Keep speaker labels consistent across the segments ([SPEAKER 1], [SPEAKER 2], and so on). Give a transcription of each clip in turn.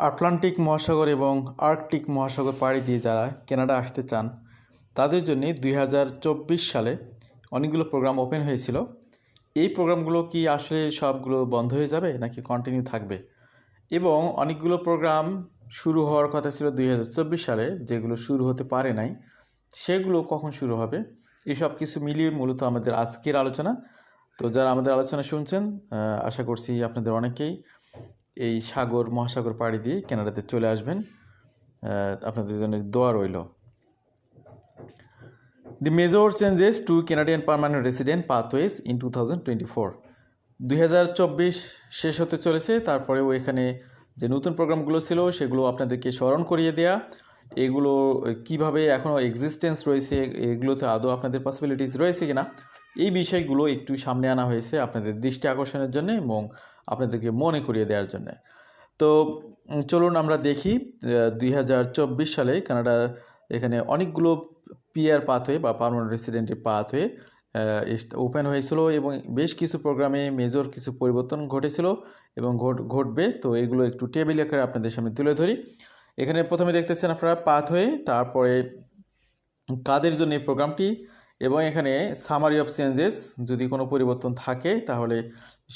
[SPEAKER 1] Atlantic মহাসাগর এবং Arctic মহাসাগর পাড়ি দিয়ে যারা কানাডা আসতে চান, তাদের জন্য দুই সালে অনেকগুলো প্রোগ্রাম ওপেন হয়েছিল। এই প্রোগ্রামগুলো কি আসলে সবগুলো বন্ধ হয়ে যাবে নাকি কন্টিনিউ থাকবে? এবং অনেকগুলো প্রোগ্রাম শুরু হওয়ার কথা ছিল দুই হাজার চব্বিশ সালে, যেগুলো শুরু হতে পারে নাই, সেগুলো কখন শুরু হবে? এসব কিছু মিলিয়ে মূলত আমাদের আজকের আলোচনা। তো যারা আমাদের আলোচনা শুনছেন আশা করছি আপনাদের অনেকেই এই সাগর, মহাসাগর পাড়ি দিয়ে কানাডাতে চলে আসবেন। আপনাদের জন্য দোয়া রইল। The major changes to Canadian permanent resident pathways in two thousand twenty four দুই হাজার চব্বিশ শেষ হতে চলেছে, তারপরেও এখানে যে নতুন প্রোগ্রামগুলো ছিল, সেগুলো আপনাদেরকে স্মরণ করিয়ে দেয়া। এগুলো কীভাবে এখনও এক্সিস্টেন্স রয়েছে, এগুলোতে আদৌ আপনাদের পসিবিলিটিস রয়েছে কিনা, এই বিষয়গুলো একটু সামনে আনা হয়েছে আপনাদের দৃষ্টি আকর্ষণের জন্য এবং আপনাদেরকে মনে করিয়ে দেওয়ার জন্য। তো চলুন আমরা দেখি দুই হাজার চব্বিশ সালে কানাডা এখানে অনেকগুলো পিয়ার পাথওয়ে বা পারমানেন্ট রেসিডেন্টের পাথওয়ে ওপেন হয়েছিল এবং বেশ কিছু প্রোগ্রামে মেজর কিছু পরিবর্তন ঘটেছিল এবং ঘটবে। তো, এগুলো একটু টেবিল আকারে আপনাদের সামনে তুলে ধরি। এখানে প্রথমে দেখতেছেন আপনারা পাথওয়ে, তারপরে কাদের জন্য এই প্রোগ্রামটি এবং এখানে সামারি অফ চেঞ্জেস যদি কোনো পরিবর্তন থাকে, তাহলে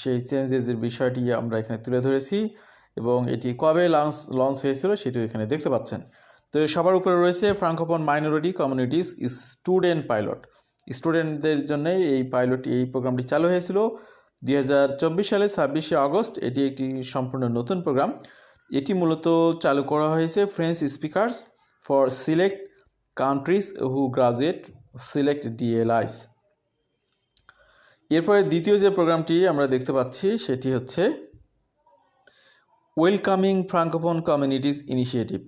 [SPEAKER 1] সেই চেঞ্জেসের বিষয়টি আমরা এখানে তুলে ধরেছি এবং এটি কবে লঞ্চ লঞ্চ হয়েছিল সেটিও এখানে দেখতে পাচ্ছেন। তো সবার উপরে রয়েছে francophone minority communities student pilot স্টুডেন্টদের জন্য এই পাইলট এই প্রোগ্রামটি চালু হয়েছিল দুই হাজার চব্বিশ সালে, ছাব্বিশে আগস্ট। এটি একটি সম্পূর্ণ নতুন প্রোগ্রাম এটি মূলত চালু করা হয়েছে French speakers for select countries who graduate select DLIs এরপরে দ্বিতীয় যে প্রোগ্রামটি আমরা দেখতে পাচ্ছি, সেটি হচ্ছে ওয়েলকামিং ফ্রাঙ্কোফোন কমিউনিটিস ইনিশিয়েটিভ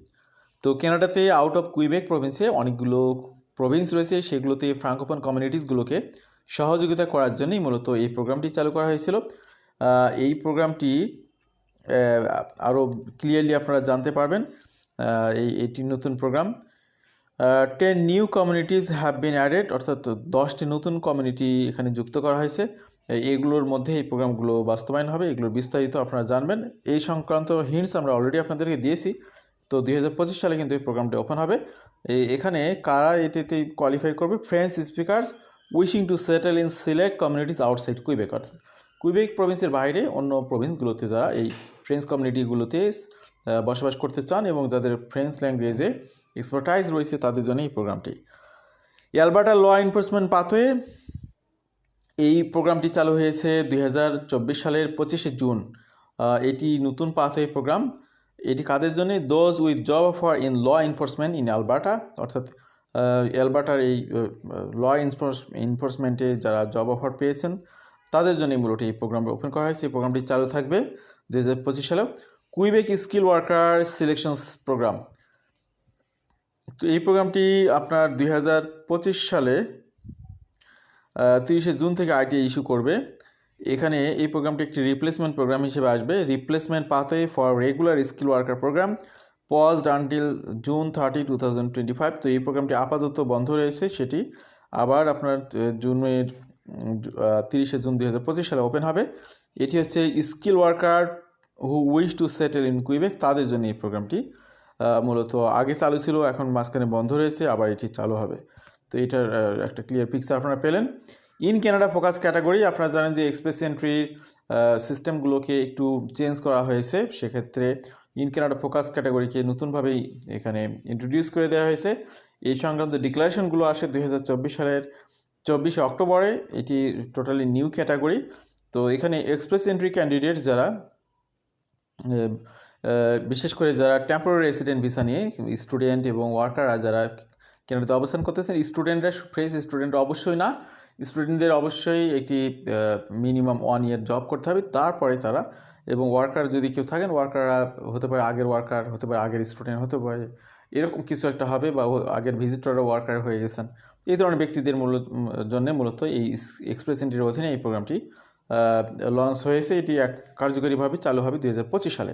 [SPEAKER 1] তো কানাডাতে আউট অফ কুইবেক প্রভিন্সে অনেকগুলো প্রভিন্স রয়েছে, সেগুলোতে ফ্রাঙ্কোফোন কমিউনিটিসগুলোকে সহযোগিতা করার জন্যই মূলত এই প্রোগ্রামটি চালু করা হয়েছিল। এই প্রোগ্রামটি আরও ক্লিয়ারলি আপনারা জানতে পারবেন। এই, এটি নতুন program. Ten new communities have been added অর্থাৎ দশটি নতুন কমিউনিটি এখানে যুক্ত করা হয়েছে। এগুলোর মধ্যে এই প্রোগ্রামগুলো বাস্তবায়ন হবে এগুলোর বিস্তারিত আপনারা জানবেন। এই সংক্রান্ত হিন্টস আমরা অলরেডি আপনাদেরকে দিয়েছি, তো দুই হাজার পঁচিশ সালে কিন্তু এই প্রোগ্রামটি ওপেন হবে। এখানে কারা এটিতে কোয়ালিফাই করবে? French speakers wishing to settle in select communities outside Quebec অর্থাৎ কুইবেক প্রভিন্সের বাইরে অন্য প্রভিন্সগুলোতে যারা এই ফ্রেঞ্চ কমিউনিটিগুলোতে বসবাস করতে চান এবং যাদের ফ্রেঞ্চ ল্যাঙ্গুয়েজে এক্সপার্টাইজ রয়েছে তাদের জন্য এই প্রোগ্রামটি অ্যালবার্টা ল এনফোর্সমেন্ট পাথওয়ে এই প্রোগ্রামটি চালু হয়েছে দু হাজার চব্বিশ সালের পঁচিশে জুন। এটি নতুন পাথওয়ে প্রোগ্রাম এটি কাদের জন্য? Those with job offer in law enforcement in Alberta অর্থাৎ অ্যালবার্টার এই ল এনফোর্সমেন্টে যারা জব অফার পেয়েছেন, তাদের জন্য মূলত এই প্রোগ্রামটি ওপেন করা হয়েছে। এই প্রোগ্রামটি চালু থাকবে দু হাজার পঁচিশ সালে Quebec skill worker selection program তো এই প্রোগ্রামটি আপনার দুই হাজার পঁচিশ সালে তিরিশে জুন থেকে আইটি ইস্যু করবে। এখানে এই প্রোগ্রামটি একটি রিপ্লেসমেন্ট প্রোগ্রাম হিসেবে আসবে। Replacement pathway for regular skill worker program paused until June thirty two তো এই প্রোগ্রামটি আপাতত বন্ধ রয়েছে, সেটি আবার আপনার জুনের তিরিশে জুন দুই হাজার পঁচিশ সালে ওপেন হবে। এটি হচ্ছে skill worker who wish to settle in Quebec তাদের জন্য এই প্রোগ্রামটি। মূলত আগে চালু ছিল, এখন মাঝখানে বন্ধ রয়েছে, আবার এটি চালু হবে। তো এটার একটা ক্লিয়ার পিকচার আপনারা পেলেন। ইন কানাডা ফোকাস ক্যাটাগরি আপনারা জানেন যে এক্সপ্রেস এন্ট্রির সিস্টেমগুলোকে একটু চেঞ্জ করা হয়েছে। সেক্ষেত্রে ইন কানাডা ফোকাস ক্যাটাগরিকে নতুনভাবেই এখানে ইন্ট্রোডিউস করে দেওয়া হয়েছে। এই সংক্রান্ত ডিক্লারেশনগুলো আসে দু হাজার চব্বিশ সালের চব্বিশে অক্টোবরে। এটি টোটালি নিউ ক্যাটাগরি তো এখানে এক্সপ্রেস এন্ট্রি ক্যান্ডিডেট যারা বিশেষ করে যারা টেম্পোরারি রেসিডেন্ট ভিসা নিয়ে স্টুডেন্ট এবং ওয়ার্কাররা যারা কেনাডাতে অবস্থান করতেছেন স্টুডেন্টরা ফ্রেশ স্টুডেন্ট অবশ্যই না। স্টুডেন্টদের অবশ্যই একটি মিনিমাম ওয়ান ইয়ার জব করতে হবে। তারপরে তারা এবং ওয়ার্কার যদি কেউ থাকেন ওয়ার্কাররা হতে পারে আগের ওয়ার্কার হতে পারে আগের স্টুডেন্ট হতে পারে এরকম কিছু একটা হবে বা আগের ভিজিটররা ওয়ার্কার হয়ে গেছেন। এই ধরনের ব্যক্তিদের মূল জন্য মূলত এই এক্সপ্রেস এন্ট্রির অধীনে এই প্রোগ্রামটি লঞ্চ হয়েছে। এটি এক কার্যকরীভাবে চালু হবে দু হাজার পঁচিশ সালে।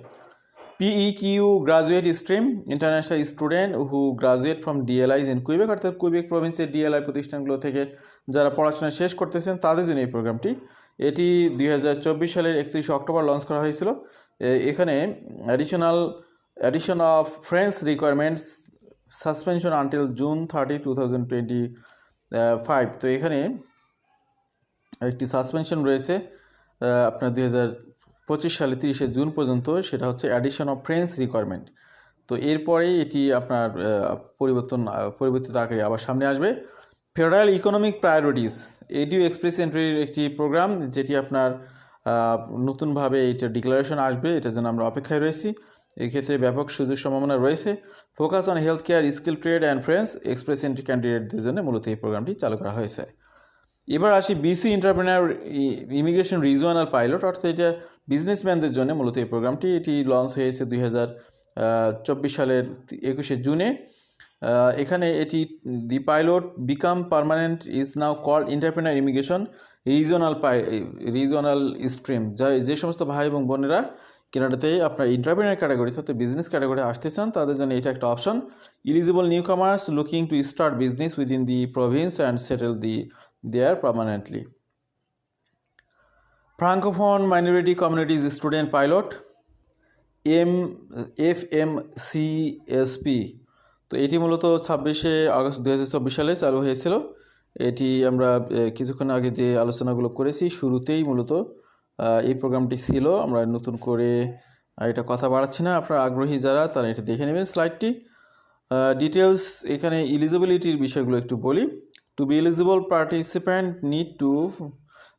[SPEAKER 1] PEQ graduate stream international student who graduate from DLIs in Quebec অর্থাৎ কুইবেক প্রভিন্সের ডিএলআই প্রতিষ্ঠানগুলো থেকে যারা পড়াশোনা শেষ করতেছেন, তাদের জন্য এই প্রোগ্রামটি। এটি দুই হাজার চব্বিশ সালের একত্রিশে অক্টোবর লঞ্চ করা হয়েছিল। এখানে additional addition of French requirements suspension until June thirty two thousand twenty five তো এখানে একটি সাসপেনশন রয়েছে আপনার দুই হাজার পঁচিশ সালে তিরিশে জুন পর্যন্ত সেটা হচ্ছে অ্যাডিশন অফ ফ্রেন্স রিকোয়ারমেন্ট তো এরপরেই এটি আপনার পরিবর্তন পরিবর্তিত আকারে আবার সামনে আসবে। ফেডারেল ইকোনমিক প্রায়োরিটিস এডিও এক্সপ্রেস এন্ট্রির একটি প্রোগ্রাম যেটি আপনার নতুনভাবে এটা ডিক্লারেশন আসবে, এটার জন্য আমরা অপেক্ষায় রয়েছি। এই ক্ষেত্রে ব্যাপক সুযোগ সম্ভাবনা রয়েছে। Focus on health care skill trade and French Express Entry ক্যান্ডিডেটদের জন্য মূলত এই প্রোগ্রামটি চালু করা হয়েছে। এবার আসি BC entrepreneur immigration regional pilot অর্থাৎ এটা বিজনেসম্যানদের জন্য মূলত এই প্রোগ্রামটি এটি লঞ্চ হয়েছে দুই হাজার চব্বিশ সালের একুশে জুনে। এখানে এটি the pilot become permanent is now call entrepreneur immigration regional pi regional stream যা যে সমস্ত ভাই এবং বোনেরা কেনাডাতে আপনার ইন্টারপ্রেনার ক্যাটাগরি অর্থাৎ বিজনেস ক্যাটাগরি আসতে চান, তাদের জন্য এটা একটা option eligible newcomers looking to start business within the province and settle the there permanently francophone minority communities student pilot M F M C S P তো এটি মূলত ছাব্বিশে আগস্ট দু হাজার চব্বিশ সালে চালু হয়েছিল। এটি আমরা কিছুক্ষণ আগে যে আলোচনাগুলো করেছি, শুরুতেই মূলত এই প্রোগ্রামটি ছিল। আমরা নতুন করে এটা কথা বাড়াচ্ছি না। আপনারা আগ্রহী যারা, তারা এটা দেখে নেবেন স্লাইডটি। ডিটেলস এখানে ইলিজিবিলিটির বিষয়গুলো একটু বলি। To be eligible participant need to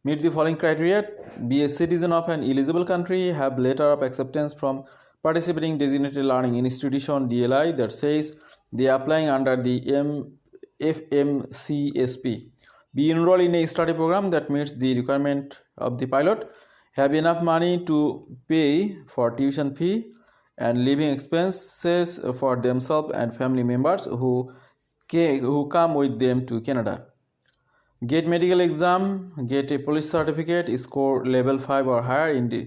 [SPEAKER 1] meet the following criteria. Be a citizen of an eligible country. Have letter of acceptance from participating designated learning institution dli that says they are applying under the M- fmcsp be enrolled in a study program that meets the requirement of the pilot. Have enough money to pay for tuition fee and living expenses for themselves and family members who, who come with them to canada get medical exam get a police certificate score level 5 or higher in the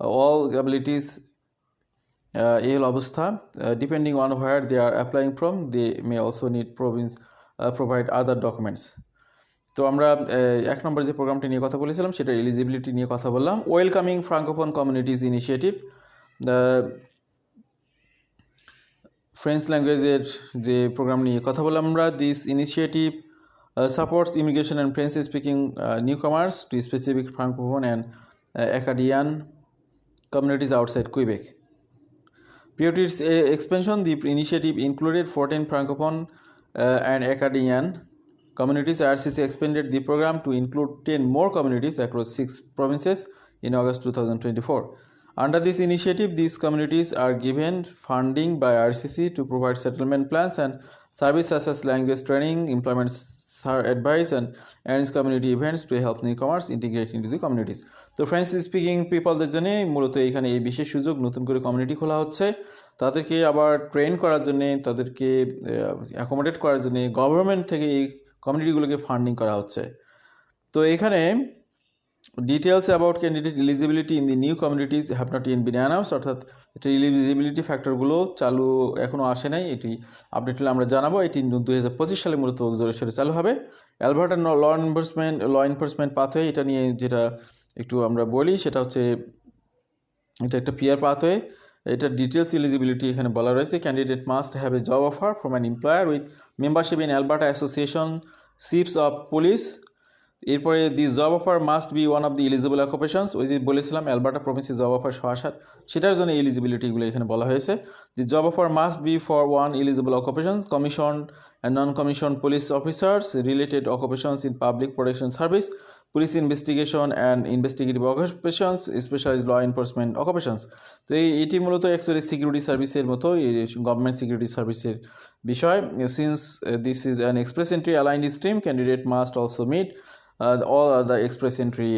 [SPEAKER 1] all abilities uh, এই হলো অবস্থা। Depending on where they are applying from they may also need province provide other documents তো আমরা আহ, এক নম্বর যে প্রোগ্রামটি নিয়ে কথা বলেছিলাম সেটা এলিজিবিলিটি নিয়ে কথা বললাম। Welcoming francophone communities initiative French ল্যাঙ্গুয়েজের যে প্রোগ্রাম নিয়ে কথা বললাম আমরা this initiative Uh, supports immigration and French speaking uh, newcomers to specific Francophone and uh, Acadian communities outside Quebec. Prior to its uh, expansion, the initiative included 14 Francophone uh, and Acadian communities. RCC expanded the program to include 10 more communities across six provinces in August 2024. Under this initiative, these communities are given funding by RCC to provide settlement plans and services such as language training, employment s- advice, and arrange community events to help newcomers integrate into the communities. তো French speaking পিপলদের জন্য মূলত এখানে এই বিশেষ সুযোগ নতুন করে কমিউনিটি খোলা হচ্ছে তাদেরকে আবার ট্রেন করার জন্য তাদেরকে অ্যাকোমোডেট করার জন্য গভর্নমেন্ট থেকে এই কমিউনিটিগুলোকে ফান্ডিং করা হচ্ছে তো এখানে details about candidate eligibility in the new communities have not in been announce অর্থাৎ এটা এলিজিবিলিটি ফ্যাক্টরগুলো চালু এখনও আসে নাই। এটি আপডেট হলে আমরা জানাব। এটি দু হাজার পঁচিশ সালে মূলত জোরে সোরে চালু হবে। Alberta law enforcement law enforcement pathway এটা নিয়ে যেটা একটু আমরা বলি, সেটা হচ্ছে এটা একটা পিয়ার পাথওয়ে এটা ডিটেলস এলিজিবিলিটি এখানে বলা রয়েছে। Candidate must have a job offer from an employer with membership in Alberta association chiefs of police এরপরে the job offer must be one of the eligible occupations, ওই যে বলেছিলাম, Alberta প্রভিন্সে job offer সহাসার সেটার জন্য এলিজিবিলিটিগুলো এখানে বলা হয়েছে। The job offer must be for one eligible occupations, commission and non commission police officers related occupations in public protection service, police investigation and investigative occupations specialize law enforcement occupations. তো এই, এটি মূলত অ্যাকচুয়ালি সিকিউরিটি সার্ভিসের মতো government security সার্ভিসের বিষয়। Since this is an express entry aligned stream candidate must also meet all the express entry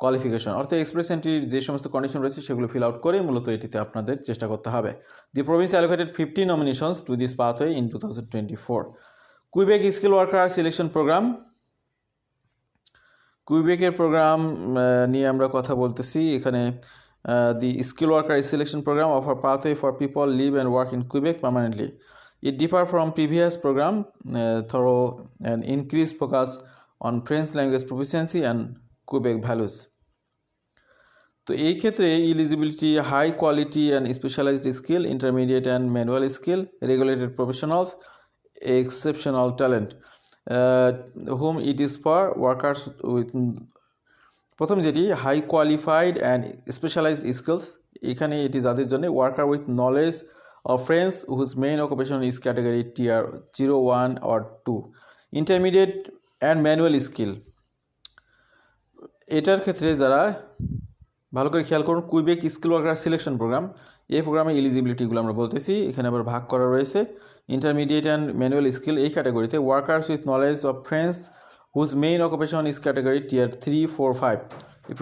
[SPEAKER 1] qualification অর্থাৎ express এন্ট্রির যে সমস্ত কন্ডিশন রয়েছে সেগুলো ফিল আউট করে মূলত এটিতে আপনাদের চেষ্টা করতে হবে। The province allocated fifty nominations to this pathway in two thousand twenty four Quebec skill worker selection program কুইবেকের প্রোগ্রাম নিয়ে আমরা কথা বলতেছি। এখানে the skill worker selection program offer pathway for people live and work in Quebec permanently it differ from previous program through and increase focus on French language proficiency and Quebec values তো এই ক্ষেত্রে eligibility high quality and specialized skill intermediate and manual skill regulated professionals exceptional talent home it is for workers with প্রথম যেটি high qualified and specialized skills এখানে এটি যাদের জন্য worker with knowledge of friends whose main occupation is category tier zero one or two intermediate and manual skill এটার ক্ষেত্রে যারা ভালো করে খেয়াল করুন Quebec skill worker selection program এই প্রোগ্রামে এলিজিবিলিটিগুলো আমরা বলতেছি। এখানে আবার ভাগ করা রয়েছে। ইন্টারমিডিয়েট অ্যান্ড ম্যানুয়াল স্কিল এই ক্যাটাগরিতে workers with knowledge of friends whose main occupation is category tier three four five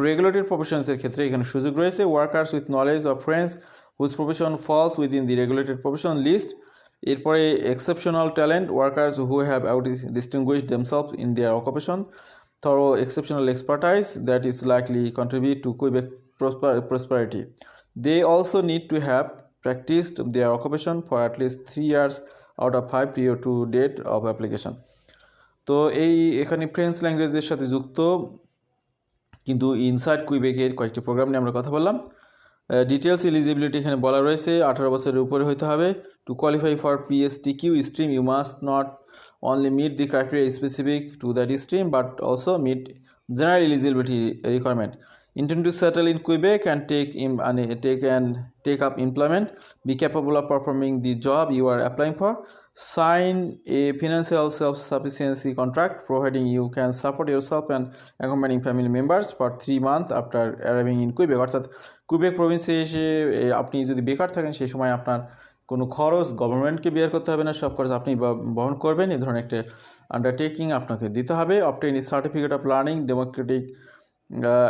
[SPEAKER 1] regulated প্রফেশনসের ক্ষেত্রে এখানে সুযোগ রয়েছে। Workers with knowledge of friends whose profession falls within the regulated profession list এরপরে exceptional talent workers who have out distinguish themselves in their occupation through exceptional expertise that is likely contribute to Quebec prosperity they also need to have practised their occupation for at least three years out of five year to date of application তো এই এখানে French ল্যাঙ্গুয়েজের সাথে যুক্ত। কিন্তু inside কুইবেকের কয়েকটি programme নিয়ে আমরা কথা বললাম। ডিটেলস এলিজিবিলিটি এখানে বলা রয়েছে, আঠারো বছরের উপরে হইতে হবে। To qualify for PST Q stream you must not only meet the criteria specific to that stream but also meet general eligibility requirement intent to settle in Quebec can take ইম take and take up employment be capable of performing the job you are applying for sign a financial self-sufficiency contract providing you can support yourself and accompanying family members for three months after arriving in quebec. অর্থাৎ Quebec প্রভিন্সে এসে এ, আপনি যদি বেকার থাকেন সেই সময় আপনার কোনো খরচ গভর্নমেন্টকে বেয়ার করতে হবে না। সব খরচ আপনি বহন করবেন। এই ধরনের একটা আন্ডারটেকিং আপনাকে দিতে হবে। Obtain certificate of learning democratic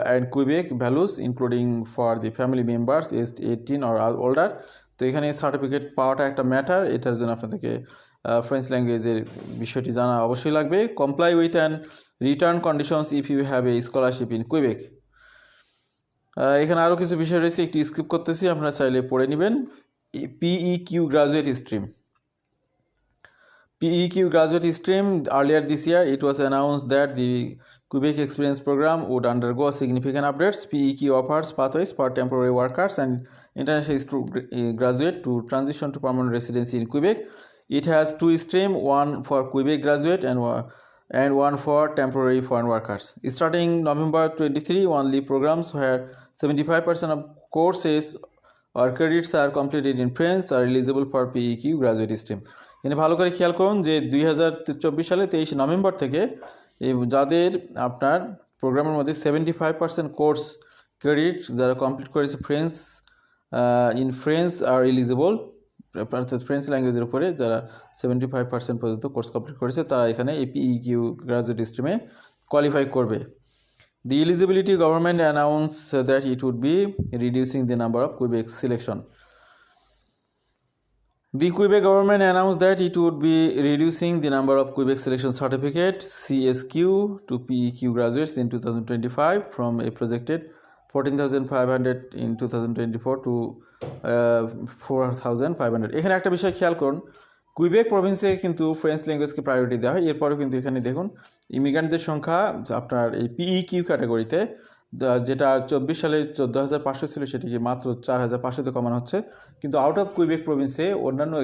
[SPEAKER 1] and Quebec values including for the family members age eighteen or older তো এখানে সার্টিফিকেট পাওয়াটা একটা ম্যাটার এটার জন্য আপনাদেরকে ফ্রেঞ্চ ল্যাঙ্গুয়েজের বিষয়টি জানা অবশ্যই লাগবে। Comply with and return conditions if you have a scholarship in Quebec এখানে আরও কিছু বিষয় রয়েছে, একটি স্ক্রিপ করতেছি, আপনারা চাইলে পড়ে নেবেন। PE Q graduate stream PE Q graduate stream earlier this year it was announce that the Quebec experience program would undergo significant updates PE Q offers pathways for temporary workers and uh, graduate to transition to permanent residency in Quebec. It has two streams, one for Quebec graduate and one and one for temporary foreign workers. Starting November 23, only programs where 75% of courses or credits are completed in French are eligible for PEQ graduate stream. এখানে ভালো করে খেয়াল করুন যে দুই হাজার চব্বিশ সালে তেইশে নভেম্বর থেকে যাদের আপনার প্রোগ্রামের মধ্যে seventy five percent course credit যারা কমপ্লিট করেছে French in French are eligible অর্থাৎ ফ্রেঞ্চ ল্যাঙ্গুয়েজের উপরে যারা সেভেন্টি ফাইভ পার্সেন্ট পর্যন্ত কোর্স কমপ্লিট করেছে, তারা এখানে এপিই ইকিউ গ্রাজুয়েট স্ট্রিমে কোয়ালিফাই করবে। The eligibility government announce that it would be reducing the number of Quebec selection the Quebec government announce that it would be reducing the number of Quebec selection certificate CS Q to P Q graduates in two thousand twenty five from a projected 14,500 in 2024 to uh, 4,500 এখানে একটা বিষয় খেয়াল করুন Quebec প্রভিন্সে কিন্তু French ল্যাঙ্গুয়েজকে priority দেওয়া হয়। এরপরেও কিন্তু এখানে দেখুন ইমিগ্রান্টদের সংখ্যা আপনার এই পিই কিউ ক্যাটাগরিতে যেটা চব্বিশ সালে চোদ্দ হাজার পাঁচশো ছিল সেটিকে মাত্র চার হাজার পাঁচশোতে কমানো হচ্ছে। কিন্তু আউট অফ কুইবেক প্রভিন্সে অন্যান্য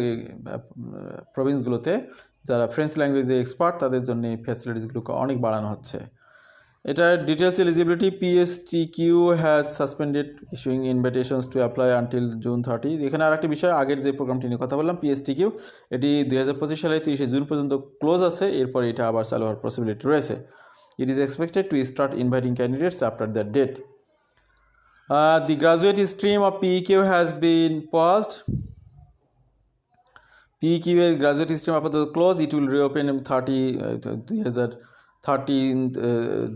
[SPEAKER 1] প্রভিন্সগুলোতে যারা ফ্রেঞ্চ ল্যাঙ্গুয়েজে এক্সপার্ট তাদের জন্য এই ফ্যাসিলিটিসগুলোকে অনেক বাড়ানো হচ্ছে। এটার details eligibility PST Q has suspended issuing invitations to apply until June thirty এখানে আর একটা বিষয়, আগের যে প্রোগ্রামটি নিয়ে কথা বললাম পিএসটি কিউ এটি দুই হাজার পঁচিশ সালে তিরিশে জুন পর্যন্ত ক্লোজ আছে, এরপর এটা আবার চালু হওয়ার পসিবিলিটি রয়েছে। It is expected to start inviting candidates after that date the graduate stream of PEQ has been paused. PEQ এর গ্রাজুয়েট স্ট্রিম আপাতত close it will reopen thirty দুই হাজার thirteen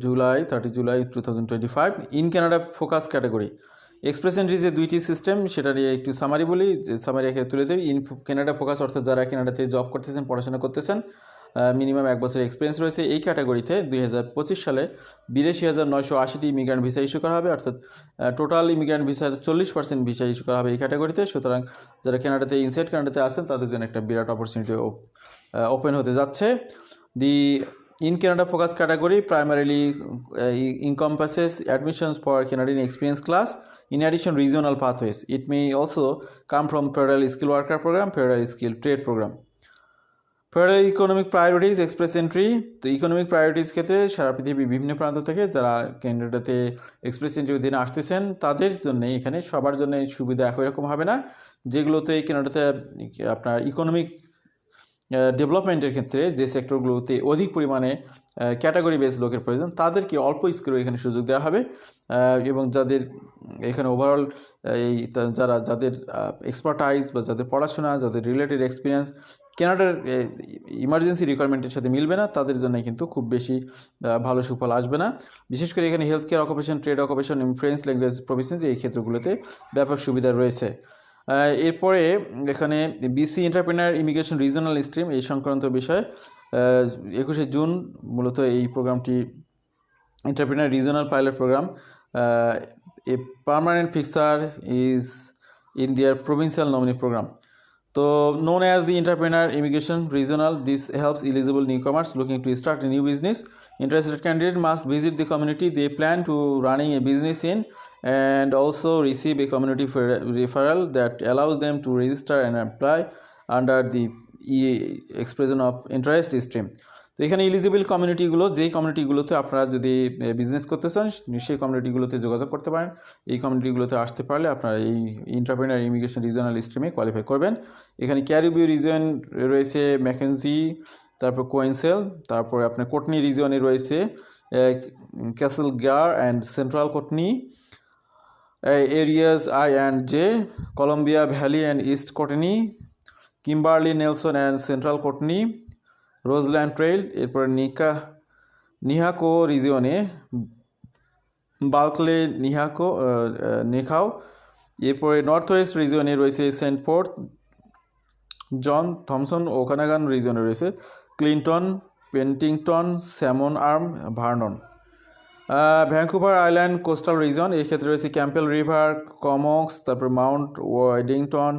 [SPEAKER 1] July thirty July two thousand twenty five in Canada focus category express এন্ট্রিজে দুইটি system সেটা নিয়ে একটু summary বলি, যে সামারি এখানে তুলে ধরি। ইন কানাডা ফোকাস অর্থাৎ যারা কানাডাতে জব করতেছেন, পড়াশোনা করতেছেন মিনিমাম এক বছরের এক্সপিরিয়েন্স রয়েছে। এই ক্যাটাগরিতে দুই হাজার পঁচিশ সালে বিরাশি হাজার নয়শো আশিটি ইমিগ্রান্ট ভিসা ইস্যু করা হবে, অর্থাৎ টোটাল ইমিগ্রান্ট ভিসার চল্লিশ পার্সেন্ট ভিসা ইস্যু করা হবে এই ক্যাটাগরিতে সুতরাং যারা কানাডাতে ইনসাইড কানাডাতে আছেন, তাদের জন্য একটা বিরাট অপরচুনিটি ওপেন হতে যাচ্ছে। The In Canada focus category primarily uh, encompasses admissions for Canadian experience class. In addition, regional pathways. It may also come from federal skill worker program, federal skill trade program. Federal economic priorities express entry তো economic priorities ক্ষেত্রে সারা পৃথিবীর বিভিন্ন প্রান্ত থেকে যারা ক্যান্ডিডেটে express এন্ট্রির অধীনে আসতেছেন তাদের জন্য এখানে সবার জন্য সুবিধা একই রকম হবে না যেগুলোতে ক্যানাডাতে আপনার ইকোনমিক ডেভেলপমেন্টের ক্ষেত্রে যে সেক্টরগুলোতে অধিক পরিমাণে ক্যাটাগরি বেস লোকের প্রয়োজন, তাদেরকে অল্প স্কিলও এখানে সুযোগ দেওয়া হবে। এবং যাদের এখানে ওভারঅল এই যারা, যাদের এক্সপার্টাইজ বা যাদের পড়াশোনা, যাদের রিলেটেড এক্সপিরিয়েন্স কেনাডার ইমার্জেন্সি রিকোয়ারমেন্টের সাথে মিলবে না, তাদের জন্য কিন্তু খুব বেশি ভালো সুফল আসবে না। বিশেষ করে এখানে health care occupation trade occupation French language professions এই ক্ষেত্রগুলোতে ব্যাপক সুবিধা রয়েছে। এরপরে এখানে BC entrepreneur immigration regional stream এই সংক্রান্ত বিষয় একুশে জুন মূলত এই প্রোগ্রামটি entrepreneur regional pilot programme a permanent fixture is in their provincial nominee programme তো known as the entrepreneur immigration regional this helps eligible newcomers looking to start a new business interested candidate must visit the community they plan to running a business in and also receive a community fer- referral that allows them to register and apply under the e expression of interest stream. তো এখানে eligible কমিউনিটিগুলো যেই কমিউনিটিগুলোতে আপনারা যদি business করতে চান, সেই কমিউনিটিগুলোতে যোগাযোগ করতে পারেন। এই কমিউনিটিগুলোতে আসতে পারলে আপনারা এই ইন্টারপ্রেনার ইমিগ্রেশন রিজনাল স্ট্রিমে কোয়ালিফাই করবেন। এখানে ক্যারিবিউ রিজন রয়েছে ম্যাকেন্সি তারপর কোয়েন্সেল তারপরে আপনার কোটনি রিজনে রয়েছে Castlegar and central Kootenay areas I and J, Columbia valley and east Kootenay, Kimberley Nelson and central Kootenay, Rossland Trail, এরপরে নিকা, নিহাকো রিজিয়নে বালকলে, নিহাকো নেখাও, এরপরে নর্থ ওয়েস্ট রিজিয়নে রয়েছে saint port John Thompson Okanagan রিজিয়নে রয়েছে, Clinton, Penticton, Salmon Arm, Vernon. Vancouver Island coastal region এই ক্ষেত্রে রয়েছে Campbell River Comox তারপর Mount Waddington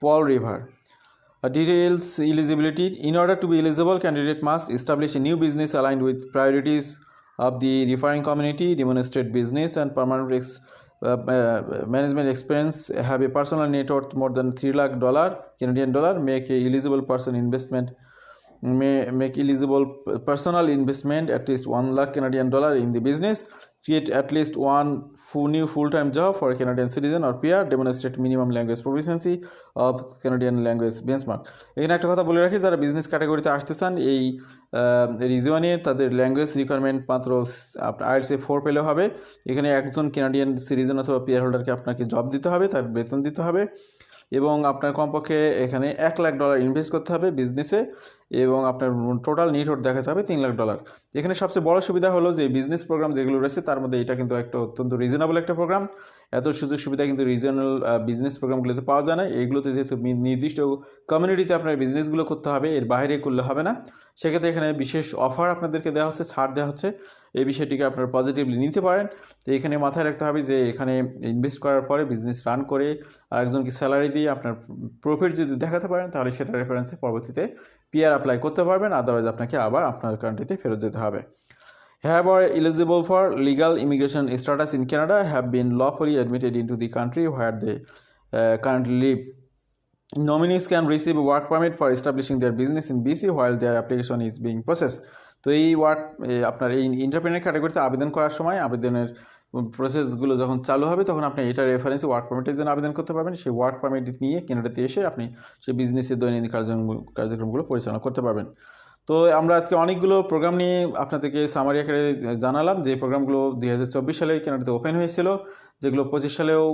[SPEAKER 1] Powell River Uh. In order to be eligible, candidate must establish a new business aligned with priorities of the referring community, demonstrate business and permanent ex- uh, uh, management experience, have a personal net worth more than 3 lakh dollar Canadian dollar, make a person investment may make eligible personal investment at least 1 lakh Canadian dollar in the business create at least one full new full-time job for a Canadian citizen or peer demonstrate minimum language proficiency of Canadian language benchmark এখানে একটা কথা বলে রাখি যারা business ক্যাটাগরিতে আসতে চান এই রিজিয়নে তাদের ল্যাঙ্গুয়েজ রিকোয়ারমেন্ট মাত্র আপনার আইএলসে ফোর পেলে হবে এখানে একজন কানাডিয়ান সিটিজেন অথবা পিয়ার হোল্ডারকে আপনাকে জব দিতে হবে তার বেতন দিতে হবে এবং আপনার কমপক্ষে এখানে এক লাখ ডলার ইনভেস্ট করতে হবে বিজনেসে এবং আপনার টোটাল নিট দেখাতে হবে তিন লাখ ডলার এখানে সবচেয়ে বড় সুবিধা হলো যে বিজনেস প্রোগ্রাম যেগুলো রয়েছে, তার মধ্যে এটা কিন্তু একটা অত্যন্ত রিজনেবল একটা প্রোগ্রাম এত সুযোগ সুবিধা কিন্তু রিজনাল বিজনেস প্রোগ্রামগুলোতে পাওয়া যায় না। এইগুলোতে যেহেতু নির্দিষ্ট কমিউনিটিতে আপনার বিজনেসগুলো করতে হবে, এর বাইরে করলে হবে না। সেক্ষেত্রে এখানে বিশেষ অফার আপনাদেরকে দেওয়া হচ্ছে, ছাড় দেওয়া হচ্ছে। এই বিষয়টিকে আপনারা পজিটিভলি নিতে পারেন। তো এখানে মাথায় রাখতে হবে যে এখানে ইনভেস্ট করার পরে বিজনেস রান করে আরেকজনকে স্যালারি দিয়ে আপনার প্রফিট যদি দেখাতে পারেন, তাহলে সেটা রেফারেন্সে পরবর্তীতে পিআর অ্যাপ্লাই করতে পারবেন। আদারওয়াইজ আপনাকে আবার আপনার কান্ট্রিতে ফেরত যেতে হবে। Have are eligible for legal immigration status in Canada have been lawfully admitted into the country where they uh, currently live. Nominees can receive a work permit for establishing their business in BC while their application is being processed. তো এই work আপনার এই entrepreneur ক্যাটাগরিতে আবেদন করার সময় আবেদনের প্রসেসগুলো যখন চালু হবে তখন আপনি এটা রেফারেন্সে ওয়ার্ক পারমিটের জন্য আবেদন করতে পারবেন সেই ওয়ার্ক পারমিট নিয়ে কেনাডাতে এসে আপনি সেই বিজনেসের দৈনন্দিন কার্যক্রম কার্যক্রমগুলো পরিচালনা করতে পারবেন তো আমরা আজকে অনেকগুলো প্রোগ্রাম নিয়ে আপনাদেরকে সামারি আকারে জানালাম। যে প্রোগ্রামগুলো দুই হাজার চব্বিশ সালে কেনাডাতে ওপেন হয়েছিল যেগুলো পঁচিশ সালেও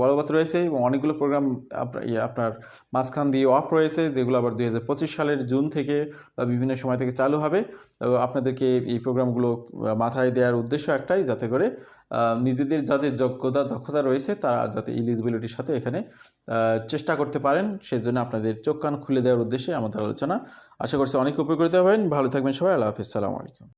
[SPEAKER 1] বলবৎ রয়েছে এবং অনেকগুলো প্রোগ্রাম আপনার ইয়ে আপনার মাঝখান দিয়ে অফ রয়েছে, যেগুলো আবার দুই হাজার পঁচিশ সালের জুন থেকে বা বিভিন্ন সময় থেকে চালু হবে। আপনাদেরকে এই প্রোগ্রামগুলো মাথায় দেওয়ার উদ্দেশ্য একটাই, যাতে করে নিজেদের যাদের যোগ্যতা, দক্ষতা রয়েছে, তারা যাতে ইলিজিবিলিটির সাথে এখানে চেষ্টা করতে পারেন। সেজন্য আপনাদের চোখ কান খুলে দেওয়ার উদ্দেশ্যে আমাদের আলোচনা। আশা করছি অনেক উপকৃত হবেন। ভালো থাকবেন সবাই। আল্লাহ হাফিজ। সালামু আলাইকুম।